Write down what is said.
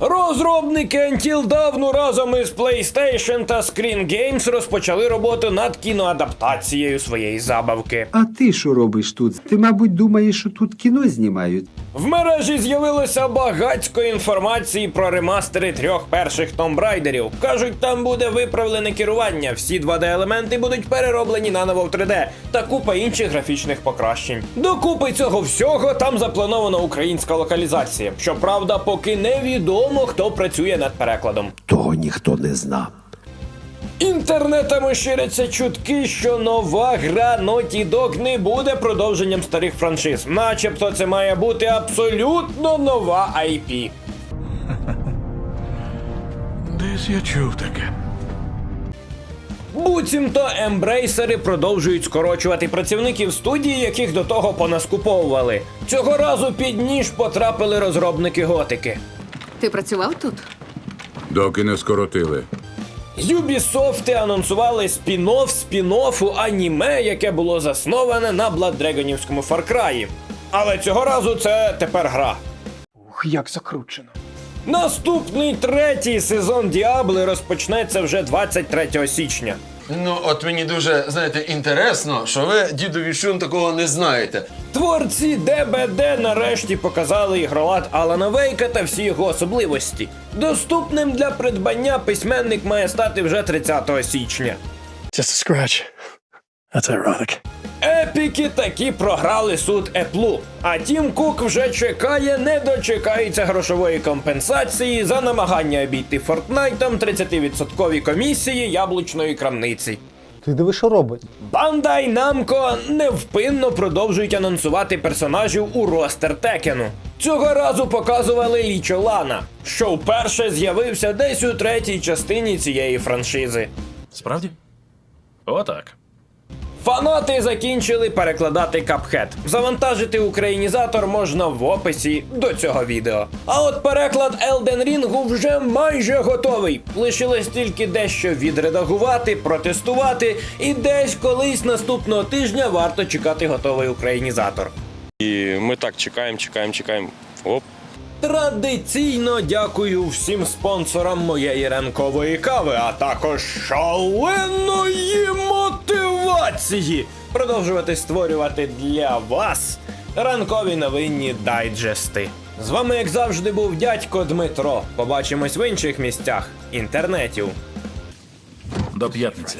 Розробники Until давно разом із PlayStation та Screen Games розпочали роботу над кіноадаптацією своєї забавки. А ти що робиш тут? Ти, мабуть, думаєш, що тут кіно знімають. В мережі з'явилося багацько інформації про ремастери трьох перших Tomb Raiderів. Кажуть, там буде виправлене керування, всі 2D-елементи будуть перероблені наново в 3D та купа інших графічних покращень. Докупи цього всього там запланована українська локалізація. Щоправда, поки невідомо, хто працює над перекладом. Того ніхто не знав. Інтернетами ширяться чутки, що нова гра Naughty Dog не буде продовженням старих франшиз. Начебто це має бути абсолютно нова IP. Десь я чув таке. Буцімто ембрейсери продовжують скорочувати працівників студії, яких до того понаскуповували. Цього разу під ніж потрапили розробники готики. Ти працював тут? Доки не скоротили. Юбісофти анонсували спін-офф спін-оффу аніме, яке було засноване на Бладдрегонівському Фаркраї. Але цього разу це тепер гра. Ух, як закручено. Наступний третій сезон Діабли розпочнеться вже 23 січня. Ну, от мені дуже, знаєте, інтересно, що ви, діду Вішун, такого не знаєте. Творці ДБД нарешті показали ігролад Алана Вейка та всі його особливості. Доступним для придбання письменник має стати вже 30 січня. Just a scratch. That's ironic. Епіки таки програли суд Еплу. А Тім Кук вже чекає, не дочекається грошової компенсації за намагання обійти Фортнайтом 30% комісії яблучної крамниці. Ти диви, що робить? Бандай Намко невпинно продовжують анонсувати персонажів у ростер Текену. Цього разу показували Лічо Лана, що вперше з'явився десь у третій частині цієї франшизи. Справді? Отак. Фанати закінчили перекладати капхет. Завантажити українізатор можна в описі до цього відео. А от переклад Elden Ring вже майже готовий. Лишилось тільки дещо відредагувати, протестувати, і десь колись наступного тижня варто чекати готовий українізатор. І ми так чекаємо, чекаємо, чекаємо. Оп. Традиційно дякую всім спонсорам моєї ранкової кави, а також шаленої мотивації продовжувати створювати для вас ранкові новинні дайджести. З вами, як завжди, був дядько Дмитро. Побачимось в інших місцях інтернетів. До п'ятниці.